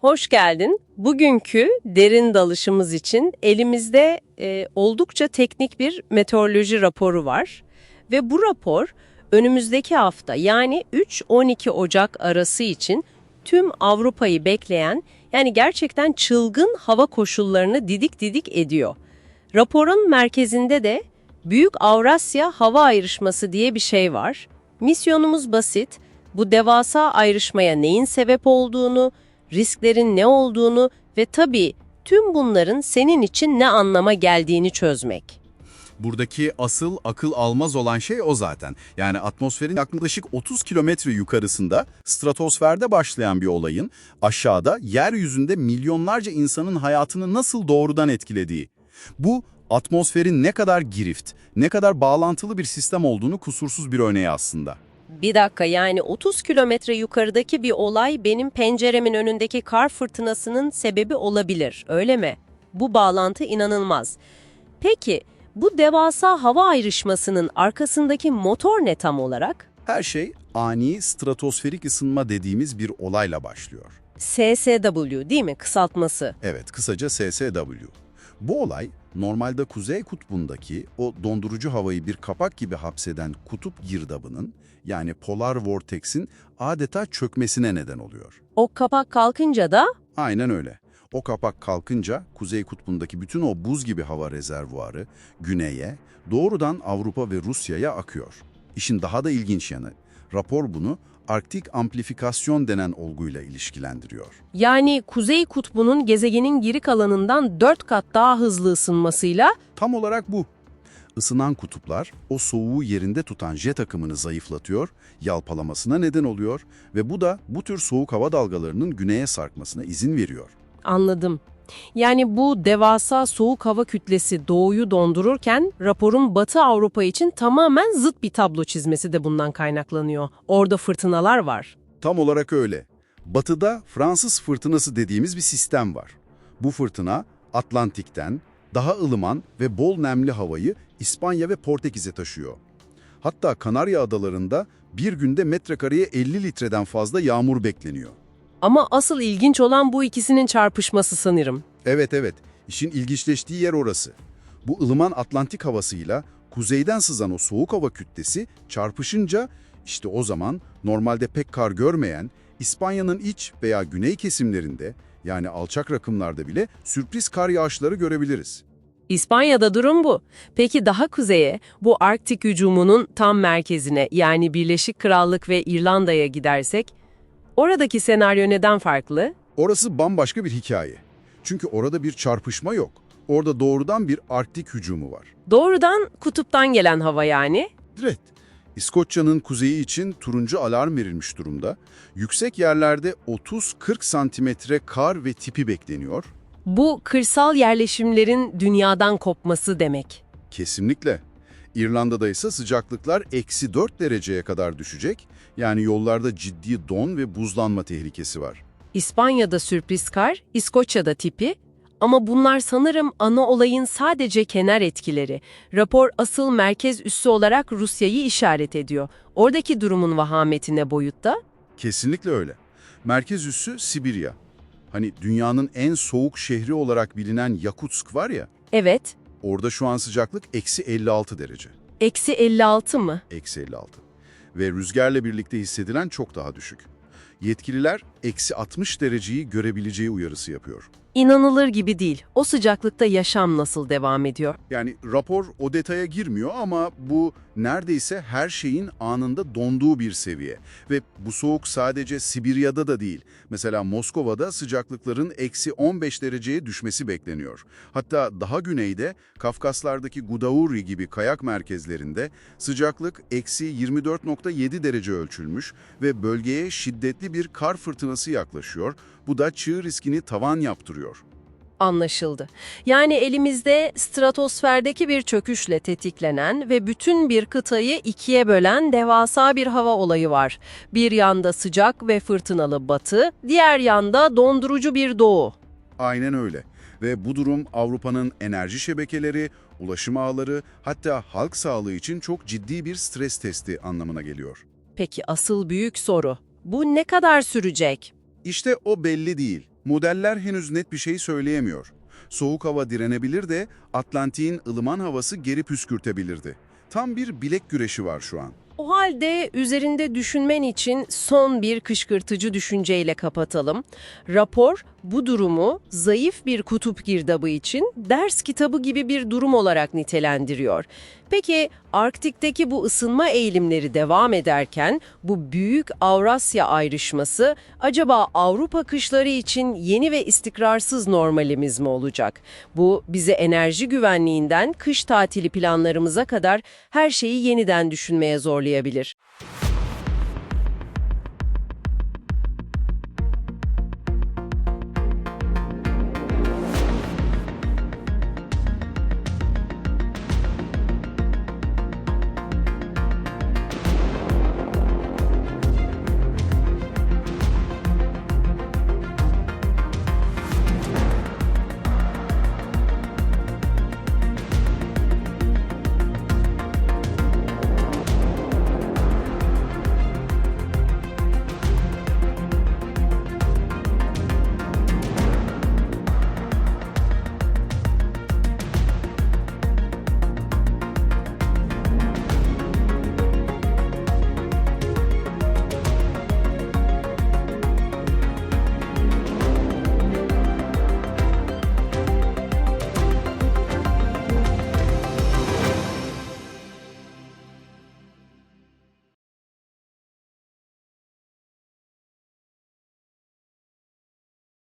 Hoş geldin. Bugünkü derin dalışımız için elimizde e, oldukça teknik bir meteoroloji raporu var. Ve bu rapor önümüzdeki hafta yani 3-12 Ocak arası için tüm Avrupa'yı bekleyen yani gerçekten çılgın hava koşullarını didik didik ediyor. Raporun merkezinde de Büyük Avrasya Hava Ayrışması diye bir şey var. Misyonumuz basit. Bu devasa ayrışmaya neyin sebep olduğunu, risklerin ne olduğunu ve tabii tüm bunların senin için ne anlama geldiğini çözmek. Buradaki asıl akıl almaz olan şey o zaten. Yani atmosferin yaklaşık 30 kilometre yukarısında stratosferde başlayan bir olayın aşağıda yeryüzünde milyonlarca insanın hayatını nasıl doğrudan etkilediği. Bu atmosferin ne kadar girift, ne kadar bağlantılı bir sistem olduğunu kusursuz bir örneği aslında. Bir dakika yani 30 kilometre yukarıdaki bir olay benim penceremin önündeki kar fırtınasının sebebi olabilir, öyle mi? Bu bağlantı inanılmaz. Peki bu devasa hava ayrışmasının arkasındaki motor ne tam olarak? Her şey ani stratosferik ısınma dediğimiz bir olayla başlıyor. SSW değil mi kısaltması? Evet, kısaca SSW. Bu olay normalde Kuzey Kutbu'ndaki o dondurucu havayı bir kapak gibi hapseden kutup girdabının yani polar vortex'in adeta çökmesine neden oluyor. O kapak kalkınca da Aynen öyle. O kapak kalkınca Kuzey Kutbu'ndaki bütün o buz gibi hava rezervuarı güneye, doğrudan Avrupa ve Rusya'ya akıyor. İşin daha da ilginç yanı, rapor bunu Arktik amplifikasyon denen olguyla ilişkilendiriyor. yani Kuzey Kutbu'nun gezegenin geri kalanından 4 kat daha hızlı ısınmasıyla Tam olarak bu. Isınan kutuplar o soğuğu yerinde tutan jet akımını zayıflatıyor, yalpalamasına neden oluyor ve bu da bu tür soğuk hava dalgalarının güneye sarkmasına izin veriyor. Anladım. Yani bu devasa soğuk hava kütlesi doğuyu dondururken raporun Batı Avrupa için tamamen zıt bir tablo çizmesi de bundan kaynaklanıyor. Orada fırtınalar var. Tam olarak öyle. Batıda Fransız fırtınası dediğimiz bir sistem var. Bu fırtına Atlantik'ten daha ılıman ve bol nemli havayı İspanya ve Portekiz'e taşıyor. Hatta Kanarya Adaları'nda bir günde metrekareye 50 litreden fazla yağmur bekleniyor. Ama asıl ilginç olan bu ikisinin çarpışması sanırım. Evet evet, işin ilginçleştiği yer orası. Bu ılıman Atlantik havasıyla kuzeyden sızan o soğuk hava kütlesi çarpışınca işte o zaman normalde pek kar görmeyen İspanya'nın iç veya güney kesimlerinde yani alçak rakımlarda bile sürpriz kar yağışları görebiliriz. İspanya'da durum bu. Peki daha kuzeye, bu Arktik hücumunun tam merkezine yani Birleşik Krallık ve İrlanda'ya gidersek, oradaki senaryo neden farklı? Orası bambaşka bir hikaye. Çünkü orada bir çarpışma yok. Orada doğrudan bir Arktik hücumu var. Doğrudan kutuptan gelen hava yani. Evet. İskoçya'nın kuzeyi için turuncu alarm verilmiş durumda. Yüksek yerlerde 30-40 santimetre kar ve tipi bekleniyor. Bu kırsal yerleşimlerin dünyadan kopması demek. Kesinlikle. İrlanda'da ise sıcaklıklar eksi 4 dereceye kadar düşecek. Yani yollarda ciddi don ve buzlanma tehlikesi var. İspanya'da sürpriz kar, İskoçya'da tipi. Ama bunlar sanırım ana olayın sadece kenar etkileri. Rapor asıl merkez üssü olarak Rusya'yı işaret ediyor. Oradaki durumun vahametine boyutta. Kesinlikle öyle. Merkez üssü Sibirya. Hani dünyanın en soğuk şehri olarak bilinen Yakutsk var ya, Evet, orada şu an sıcaklık eksi 56 derece. eksi 56 mı? Eksi 56. Ve rüzgarla birlikte hissedilen çok daha düşük. Yetkililer eksi 60 dereceyi görebileceği uyarısı yapıyor. İnanılır gibi değil. O sıcaklıkta yaşam nasıl devam ediyor? Yani rapor o detaya girmiyor ama bu neredeyse her şeyin anında donduğu bir seviye. Ve bu soğuk sadece Sibirya'da da değil. Mesela Moskova'da sıcaklıkların eksi 15 dereceye düşmesi bekleniyor. Hatta daha güneyde Kafkaslardaki Gudauri gibi kayak merkezlerinde sıcaklık eksi 24.7 derece ölçülmüş ve bölgeye şiddetli bir kar fırtınası yaklaşıyor. Bu da çığ riskini tavan yaptırıyor. Anlaşıldı. Yani elimizde stratosferdeki bir çöküşle tetiklenen ve bütün bir kıtayı ikiye bölen devasa bir hava olayı var. Bir yanda sıcak ve fırtınalı batı, diğer yanda dondurucu bir doğu. Aynen öyle. Ve bu durum Avrupa'nın enerji şebekeleri, ulaşım ağları hatta halk sağlığı için çok ciddi bir stres testi anlamına geliyor. Peki asıl büyük soru, bu ne kadar sürecek? İşte o belli değil. Modeller henüz net bir şey söyleyemiyor. Soğuk hava direnebilir de Atlantik'in ılıman havası geri püskürtebilirdi. Tam bir bilek güreşi var şu an. O halde üzerinde düşünmen için son bir kışkırtıcı düşünceyle kapatalım. Rapor bu durumu zayıf bir kutup girdabı için ders kitabı gibi bir durum olarak nitelendiriyor. Peki Arktik'teki bu ısınma eğilimleri devam ederken bu büyük Avrasya ayrışması acaba Avrupa kışları için yeni ve istikrarsız normalimiz mi olacak? Bu bize enerji güvenliğinden kış tatili planlarımıza kadar her şeyi yeniden düşünmeye zorlayabilir.